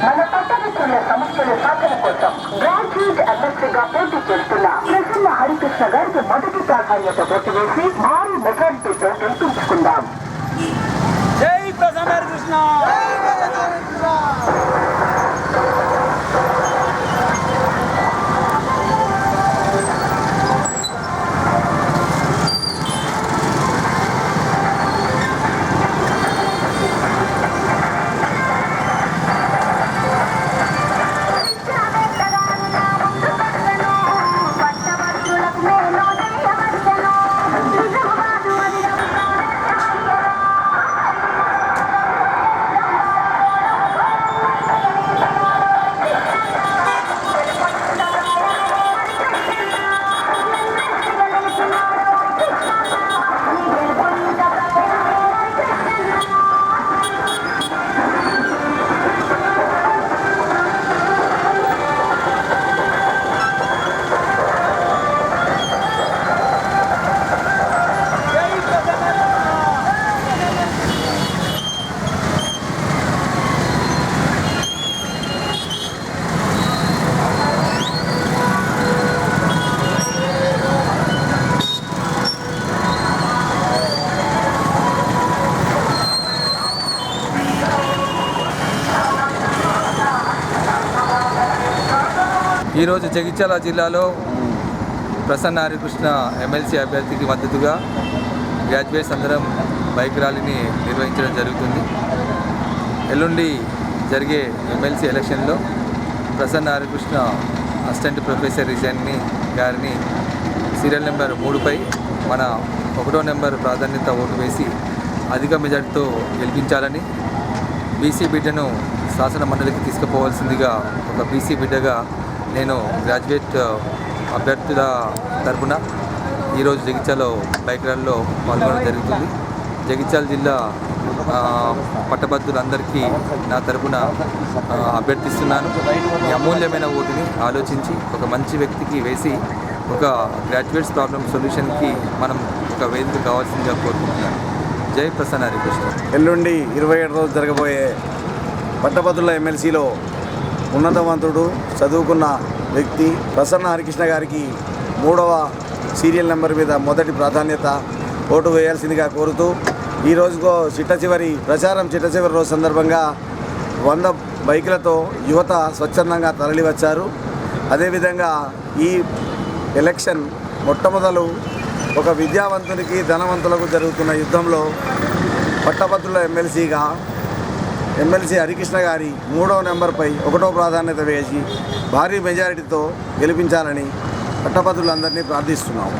మన పట్టమిత్రుల సమస్యల సాధన కోసం గ్రాడ్యుయేట్ అభ్యర్థిగా పోటీ చేస్తున్న ప్రసన్న హరికృష్ణ గారికి మొదటి ప్రాధాన్యత కొట్టివేసి మా ఈరోజు జగిత్యాల జిల్లాలో ప్రసన్న హరికృష్ణ ఎమ్మెల్సీ అభ్యర్థికి మద్దతుగా గ్రాడ్యుయేట్స్ అందరం బైక్ ర్యాలీని నిర్వహించడం జరుగుతుంది. ఎల్లుండి జరిగే ఎమ్మెల్సీ ఎలక్షన్లో ప్రసన్న హరికృష్ణ అసిస్టెంట్ ప్రొఫెసర్ రిజైన్ని గారిని సీరియల్ నెంబర్ మూడుపై మన ఒకటో నెంబర్ ప్రాధాన్యత ఓటు వేసి అధిక మెజార్టీతో గెలిపించాలని బీసీ బిడ్డను శాసన మండలికి తీసుకుపోవాల్సిందిగా ఒక బీసీ బిడ్డగా నేను గ్రాడ్యుయేట్ అభ్యర్థుల తరపున ఈరోజు జగిత్యాలలో బైక్ ర్యాలీలో పాల్గొనడం జరుగుతుంది. జగిత్యాల జిల్లా పట్టభద్రులందరికీ నా తరపున అభ్యర్థిస్తున్నాను. ఈ అమూల్యమైన ఓటుని ఆలోచించి ఒక మంచి వ్యక్తికి వేసి ఒక గ్రాడ్యుయేట్స్ ప్రాబ్లమ్ సొల్యూషన్కి మనం ఒక వేదిక కావాల్సిందిగా కోరుకుంటున్నాను. జై ప్రసన్న హరికృష్ణ. ఎల్లుండి ఇరవై ఏడు రోజు జరగబోయే పట్టభద్రుల ఎమ్మెల్సీలో ఉన్నతవంతుడు చదువుకున్న వ్యక్తి ప్రసన్న హరికృష్ణ గారికి మూడవ సీరియల్ నెంబర్ మీద మొదటి ప్రాధాన్యత ఓటు వేయాల్సిందిగా కోరుతూ ఈ రోజుకో చిట్ట చివరి ప్రచారం చిట్ట చివరి రోజు సందర్భంగా వంద బైకులతో యువత స్వచ్ఛందంగా తరలివచ్చారు. అదేవిధంగా ఈ ఎలక్షన్ మొట్టమొదలు ఒక విద్యావంతునికి ధనవంతులకు జరుగుతున్న యుద్ధంలో పట్టభద్రుల ఎమ్మెల్సీగా ఎమ్మెల్సీ హరికృష్ణ గారి మూడో నెంబర్పై ఒకటో ప్రాధాన్యత వేసి భారీ మెజారిటీతో గెలిపించాలని పట్టభద్రులందరినీ ప్రార్థిస్తున్నాము